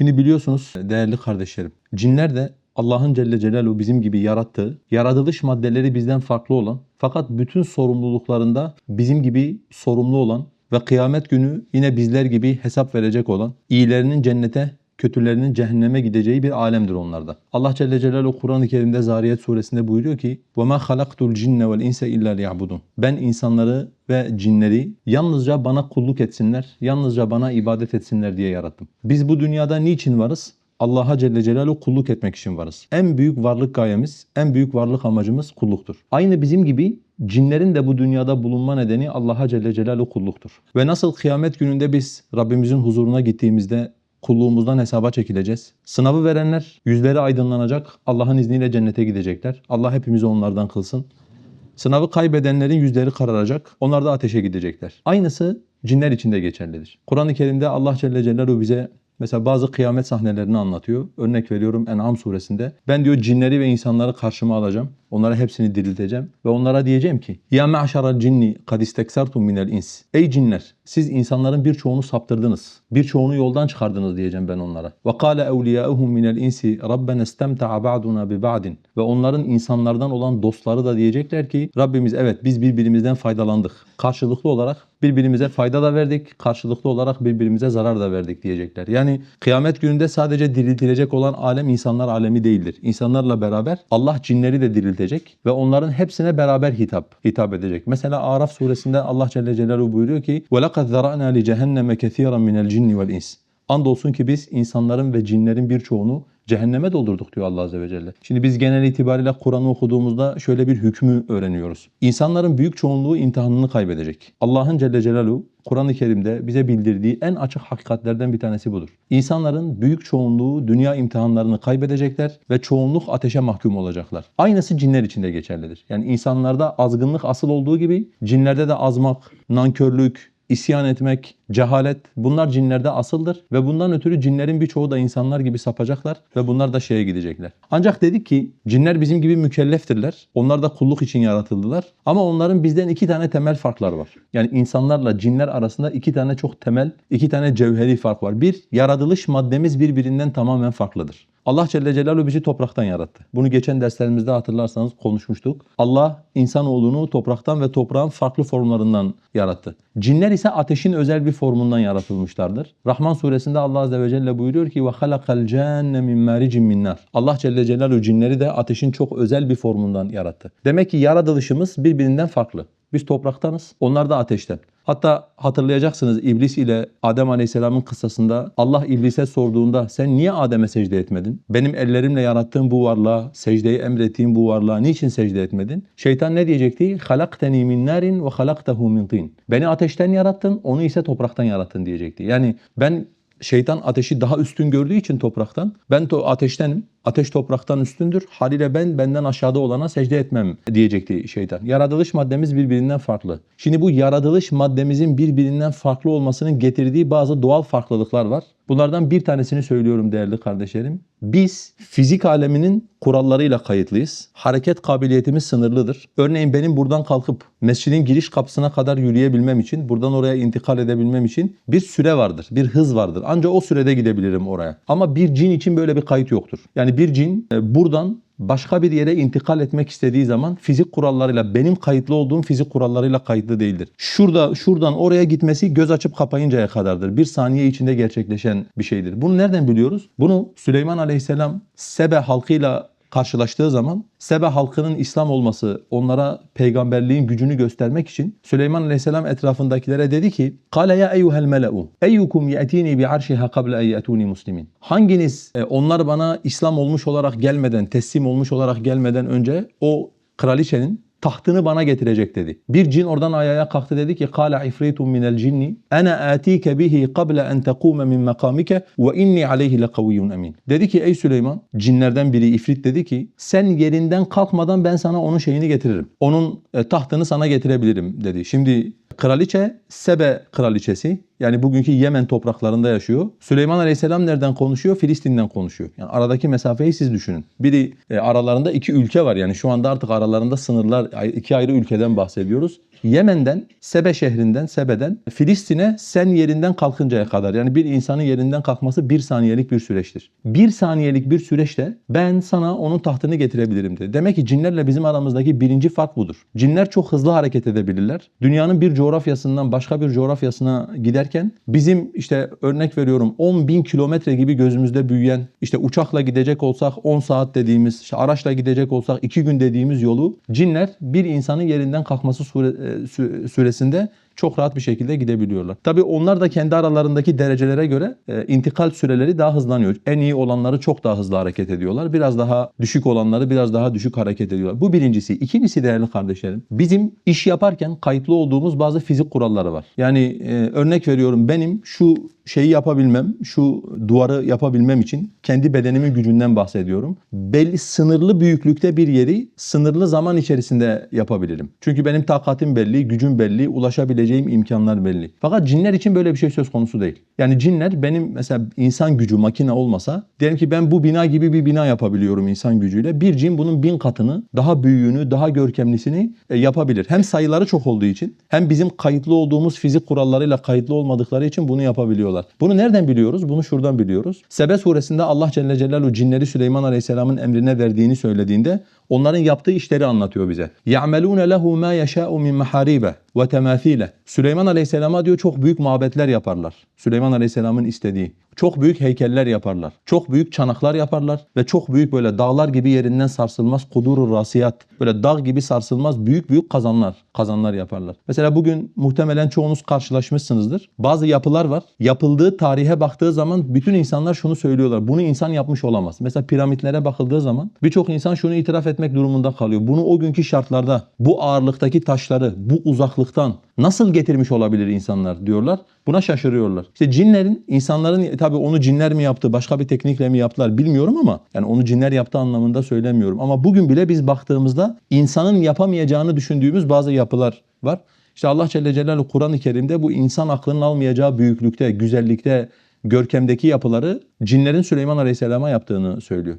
Şimdi biliyorsunuz değerli kardeşlerim, cinler de Allah'ın Celle Celaluhu bizim gibi yarattığı, yaratılış maddeleri bizden farklı olan, fakat bütün sorumluluklarında bizim gibi sorumlu olan ve kıyamet günü yine bizler gibi hesap verecek olan, iyilerinin cennete, kötülerinin cehenneme gideceği bir alemdir onlarda. Allah Celle Celaluhu Kur'an-ı Kerim'de Zariyet suresinde buyuruyor ki وَمَا خَلَقْتُ الْجِنَّ وَالْاِنْسَ اِلَّا لِيَعْبُدُونَ Ben insanları ve cinleri yalnızca bana kulluk etsinler, yalnızca bana ibadet etsinler diye yarattım. Biz bu dünyada niçin varız? Allah'a Celle Celaluhu kulluk etmek için varız. En büyük varlık gayemiz, en büyük varlık amacımız kulluktur. Aynı bizim gibi cinlerin de bu dünyada bulunma nedeni Allah'a Celle Celaluhu kulluktur. Ve nasıl kıyamet gününde biz Rabbimizin huzuruna gittiğimizde kulluğumuzdan hesaba çekileceğiz. Sınavı verenler yüzleri aydınlanacak, Allah'ın izniyle cennete gidecekler. Allah hepimizi onlardan kılsın. Sınavı kaybedenlerin yüzleri kararacak, onlar da ateşe gidecekler. Aynısı cinler için de geçerlidir. Kur'an-ı Kerim'de Allah Celle Celaluhu bize Mesela bazı kıyamet sahnelerini anlatıyor. Örnek veriyorum En'am suresinde. Ben diyor cinleri ve insanları karşıma alacağım. Onlara hepsini dirilteceğim ve onlara diyeceğim ki: "Ya ma'şaral cinni kad isteksertum minel ins." Ey cinler, siz insanların birçoğunu saptırdınız. Birçoğunu yoldan çıkardınız diyeceğim ben onlara. Ve kâle evliyâuhum minel insi rabbena istemta'a ba'duna bi ba'din. Ve onların insanlardan olan dostları da diyecekler ki: Rabbimiz evet biz birbirimizden faydalandık. Karşılıklı olarak birbirimize fayda da verdik, karşılıklı olarak birbirimize zarar da verdik diyecekler. Yani kıyamet gününde sadece diriltilecek olan alem insanlar alemi değildir. İnsanlarla beraber Allah cinleri de diriltecek ve onların hepsine beraber hitap hitap edecek. Mesela Araf suresinde Allah Celle Celaluhu buyuruyor ki: وَلَقَدْ ذَرَأْنَا لِجَهَنَّمَ كَثِيرًا مِنَ الْجِنِّ وَالْاِنسِ Andolsun ki biz insanların ve cinlerin birçoğunu cehenneme doldurduk diyor Allah Azze ve Celle. Şimdi biz genel itibariyle Kur'an'ı okuduğumuzda şöyle bir hükmü öğreniyoruz. İnsanların büyük çoğunluğu imtihanını kaybedecek. Allah'ın Celle Celaluhu Kur'an-ı Kerim'de bize bildirdiği en açık hakikatlerden bir tanesi budur. İnsanların büyük çoğunluğu dünya imtihanlarını kaybedecekler ve çoğunluk ateşe mahkum olacaklar. Aynısı cinler için de geçerlidir. Yani insanlarda azgınlık asıl olduğu gibi cinlerde de azmak, nankörlük, isyan etmek, cehalet bunlar cinlerde asıldır ve bundan ötürü cinlerin birçoğu da insanlar gibi sapacaklar ve bunlar da şeye gidecekler. Ancak dedik ki cinler bizim gibi mükelleftirler. Onlar da kulluk için yaratıldılar. Ama onların bizden iki tane temel farklar var. Yani insanlarla cinler arasında iki tane çok temel, iki tane cevheri fark var. Bir, yaratılış maddemiz birbirinden tamamen farklıdır. Allah Celle Celaluhu bizi topraktan yarattı. Bunu geçen derslerimizde hatırlarsanız konuşmuştuk. Allah insanoğlunu topraktan ve toprağın farklı formlarından yarattı. Cinler ise ateşin özel bir formundan yaratılmışlardır. Rahman suresinde Allah Azze ve Celle buyuruyor ki وَخَلَقَ الْجَانَّ مِنْ مَارِجٍ مِنْ نَارٍ Allah Celle Celaluhu cinleri de ateşin çok özel bir formundan yarattı. Demek ki yaratılışımız birbirinden farklı. Biz topraktanız, onlar da ateşten. Hatta hatırlayacaksınız İblis ile Adem Aleyhisselam'ın kıssasında Allah İblis'e sorduğunda sen niye Adem'e secde etmedin? Benim ellerimle yarattığım bu varlığa, secdeyi emrettiğim bu varlığa niçin secde etmedin? Şeytan ne diyecekti? Halakteni min narin ve halaktahu min tin. Beni ateşten yarattın, onu ise topraktan yarattın diyecekti. Yani ben şeytan ateşi daha üstün gördüğü için topraktan ben to ateştenim. Ateş topraktan üstündür. Haliyle ben benden aşağıda olana secde etmem diyecekti şeytan. Yaratılış maddemiz birbirinden farklı. Şimdi bu yaratılış maddemizin birbirinden farklı olmasının getirdiği bazı doğal farklılıklar var. Bunlardan bir tanesini söylüyorum değerli kardeşlerim. Biz fizik aleminin kurallarıyla kayıtlıyız. Hareket kabiliyetimiz sınırlıdır. Örneğin benim buradan kalkıp mescidin giriş kapısına kadar yürüyebilmem için, buradan oraya intikal edebilmem için bir süre vardır, bir hız vardır. Ancak o sürede gidebilirim oraya. Ama bir cin için böyle bir kayıt yoktur. Yani bir cin e, buradan başka bir yere intikal etmek istediği zaman fizik kurallarıyla benim kayıtlı olduğum fizik kurallarıyla kayıtlı değildir. Şurada şuradan oraya gitmesi göz açıp kapayıncaya kadardır. Bir saniye içinde gerçekleşen bir şeydir. Bunu nereden biliyoruz? Bunu Süleyman Aleyhisselam Sebe halkıyla karşılaştığı zaman Sebe halkının İslam olması, onlara peygamberliğin gücünü göstermek için Süleyman Aleyhisselam etrafındakilere dedi ki: "Kale ya eyyuhel mele'u eyyukum ya'tini bi arşiha qabla en ya'tuni muslimin." Hanginiz e, onlar bana İslam olmuş olarak gelmeden, teslim olmuş olarak gelmeden önce o kraliçenin tahtını bana getirecek dedi. Bir cin oradan ayağa kalktı dedi ki قال عفريت من الجن انا آتيك به قبل ان تقوم من مقامك واني عليه لقوي اmin. Dedi ki ey Süleyman cinlerden biri ifrit dedi ki sen yerinden kalkmadan ben sana onun şeyini getiririm. Onun e, tahtını sana getirebilirim dedi. Şimdi kraliçe Sebe kraliçesi yani bugünkü Yemen topraklarında yaşıyor. Süleyman Aleyhisselam nereden konuşuyor? Filistin'den konuşuyor. Yani aradaki mesafeyi siz düşünün. Biri e, aralarında iki ülke var. Yani şu anda artık aralarında sınırlar iki ayrı ülkeden bahsediyoruz. Yemen'den, Sebe şehrinden, Sebe'den Filistin'e sen yerinden kalkıncaya kadar yani bir insanın yerinden kalkması bir saniyelik bir süreçtir. Bir saniyelik bir süreçte ben sana onun tahtını getirebilirim dedi. Demek ki cinlerle bizim aramızdaki birinci fark budur. Cinler çok hızlı hareket edebilirler. Dünyanın bir coğrafyasından başka bir coğrafyasına giderken bizim işte örnek veriyorum 10 bin kilometre gibi gözümüzde büyüyen işte uçakla gidecek olsak 10 saat dediğimiz işte araçla gidecek olsak 2 gün dediğimiz yolu cinler bir insanın yerinden kalkması sure, e, sü- süresinde çok rahat bir şekilde gidebiliyorlar. Tabii onlar da kendi aralarındaki derecelere göre e, intikal süreleri daha hızlanıyor. En iyi olanları çok daha hızlı hareket ediyorlar. Biraz daha düşük olanları biraz daha düşük hareket ediyorlar. Bu birincisi. İkincisi değerli kardeşlerim. Bizim iş yaparken kayıtlı olduğumuz bazı fizik kuralları var. Yani e, örnek veriyorum benim şu şeyi yapabilmem, şu duvarı yapabilmem için kendi bedenimin gücünden bahsediyorum. Belli sınırlı büyüklükte bir yeri sınırlı zaman içerisinde yapabilirim. Çünkü benim takatim belli, gücüm belli, ulaşabileceğim imkanlar belli. Fakat cinler için böyle bir şey söz konusu değil. Yani cinler benim mesela insan gücü makine olmasa diyelim ki ben bu bina gibi bir bina yapabiliyorum insan gücüyle. Bir cin bunun bin katını, daha büyüğünü, daha görkemlisini e, yapabilir. Hem sayıları çok olduğu için hem bizim kayıtlı olduğumuz fizik kurallarıyla kayıtlı olmadıkları için bunu yapabiliyorlar Bunu nereden biliyoruz? Bunu şuradan biliyoruz. Sebe suresinde Allah Celle Celaluhu cinleri Süleyman Aleyhisselam'ın emrine verdiğini söylediğinde onların yaptığı işleri anlatıyor bize. يَعْمَلُونَ لَهُ مَا يَشَاءُ مِنْ ve temâthîle. Süleyman Aleyhisselam'a diyor çok büyük mabetler yaparlar. Süleyman Aleyhisselam'ın istediği. Çok büyük heykeller yaparlar. Çok büyük çanaklar yaparlar ve çok büyük böyle dağlar gibi yerinden sarsılmaz kudurur rasiyat. Böyle dağ gibi sarsılmaz büyük büyük kazanlar, kazanlar yaparlar. Mesela bugün muhtemelen çoğunuz karşılaşmışsınızdır. Bazı yapılar var. Yapıldığı tarihe baktığı zaman bütün insanlar şunu söylüyorlar. Bunu insan yapmış olamaz. Mesela piramitlere bakıldığı zaman birçok insan şunu itiraf etmek durumunda kalıyor. Bunu o günkü şartlarda bu ağırlıktaki taşları, bu uzaklığı uzaklıktan nasıl getirmiş olabilir insanlar diyorlar. Buna şaşırıyorlar. İşte cinlerin insanların tabii onu cinler mi yaptı, başka bir teknikle mi yaptılar bilmiyorum ama yani onu cinler yaptığı anlamında söylemiyorum. Ama bugün bile biz baktığımızda insanın yapamayacağını düşündüğümüz bazı yapılar var. İşte Allah Celle Celaluhu Kur'an-ı Kerim'de bu insan aklının almayacağı büyüklükte, güzellikte, görkemdeki yapıları cinlerin Süleyman Aleyhisselam'a yaptığını söylüyor.